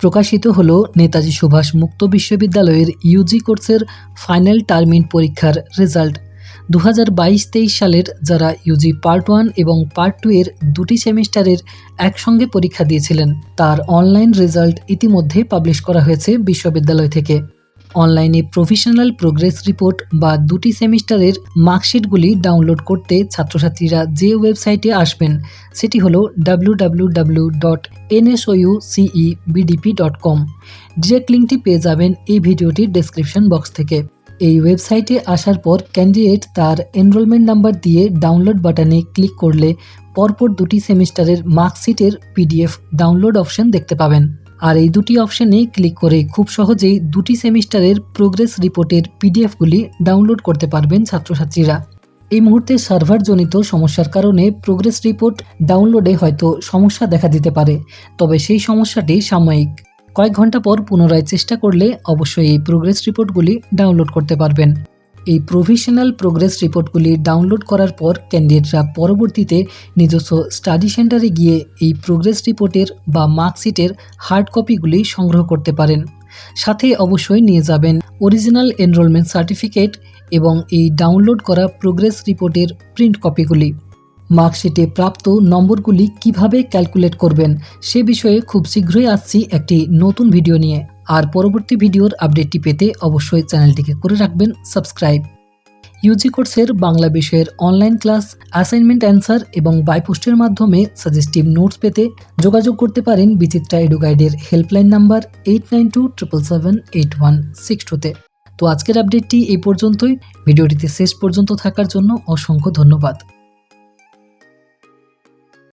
প্রকাশিত হলো নেতাজি সুভাষ মুক্ত বিশ্ববিদ্যালয়ের ইউজি কোর্সের ফাইনাল টার্মিন পরীক্ষার রেজাল্ট। দু হাজার বাইশ তেইশ সালের যারা ইউজি পার্ট ওয়ান এবং পার্ট টু এর দুটি সেমিস্টারের একসঙ্গে পরীক্ষা দিয়েছিলেন, তার অনলাইন রেজাল্ট ইতিমধ্যে পাবলিশ করা হয়েছে বিশ্ববিদ্যালয় থেকে। অনলাইনে প্রফেশনাল প্রোগ্রেস রিপোর্ট বা দুটি সেমিস্টারের মার্কশিটগুলি ডাউনলোড করতে ছাত্রছাত্রীরা যে ওয়েবসাইটে আসবেন, সেটি হলো W dot NSOU CE BDP dot com direct লিঙ্কটি পেয়ে যাবেন এই ভিডিওটির ডেসক্রিপশন বক্স থেকে। এই ওয়েবসাইটে আসার পর ক্যান্ডিডেট তার এনরোলমেন্ট নাম্বার দিয়ে ডাউনলোড বাটনে ক্লিক করলে পরপর দুটি সেমিস্টারের মার্কশিটের পিডিএফ ডাউনলোড অপশন দেখতে পাবেন। আর এই দুটি অপশনে ক্লিক করে খুব সহজেই দুটি সেমিস্টারের প্রোগ্রেস রিপোর্টের পিডিএফগুলি ডাউনলোড করতে পারবেন ছাত্রছাত্রীরা। এই মুহূর্তে সার্ভারজনিত সমস্যার কারণে প্রোগ্রেস রিপোর্ট ডাউনলোডে হয়তো সমস্যা দেখা দিতে পারে, তবে সেই সমস্যাটি সাময়িক। কয়েক ঘণ্টা পর পুনরায় চেষ্টা করলে অবশ্যই এই প্রোগ্রেস রিপোর্টগুলি ডাউনলোড করতে পারবেন। এই প্রফেশনাল প্রোগ্রেস রিপোর্টগুলি ডাউনলোড করার পর ক্যান্ডিডেটরা পরবর্তীতে নিজস্ব স্টাডি সেন্টারে গিয়ে এই প্রোগ্রেস রিপোর্টের বা মার্কশিটের হার্ড কপিগুলি সংগ্রহ করতে পারেন। সাথে অবশ্যই নিয়ে যাবেন অরিজিনাল এনরোলমেন্ট সার্টিফিকেট এবং এই ডাউনলোড করা প্রোগ্রেস রিপোর্টের প্রিন্ট কপিগুলি মার্কশিটে প্রাপ্ত নম্বরগুলি কীভাবে ক্যালকুলেট করবেন সে বিষয়ে খুব শীঘ্রই আসছি একটি নতুন ভিডিও নিয়ে। আর পরবর্তী ভিডিওর আপডেটটি পেতে অবশ্যই চ্যানেলটিকে করে রাখবেন, সাবস্ক্রাইব। ইউজি কোর্সের বাংলা বিষয়ের অনলাইন ক্লাস অ্যাসাইনমেন্ট অ্যান্সার এবং বাইপোস্টের মাধ্যমে সাজেস্টিভ নোটস পেতে যোগাযোগ করতে পারেন বিচিত্রা এডু গাইডের helpline number eight nine two triple seven eight one six টুতে তো আজকের আপডেটটি এই পর্যন্তই। ভিডিওটিতে শেষ পর্যন্ত থাকার জন্য অসংখ্য ধন্যবাদ।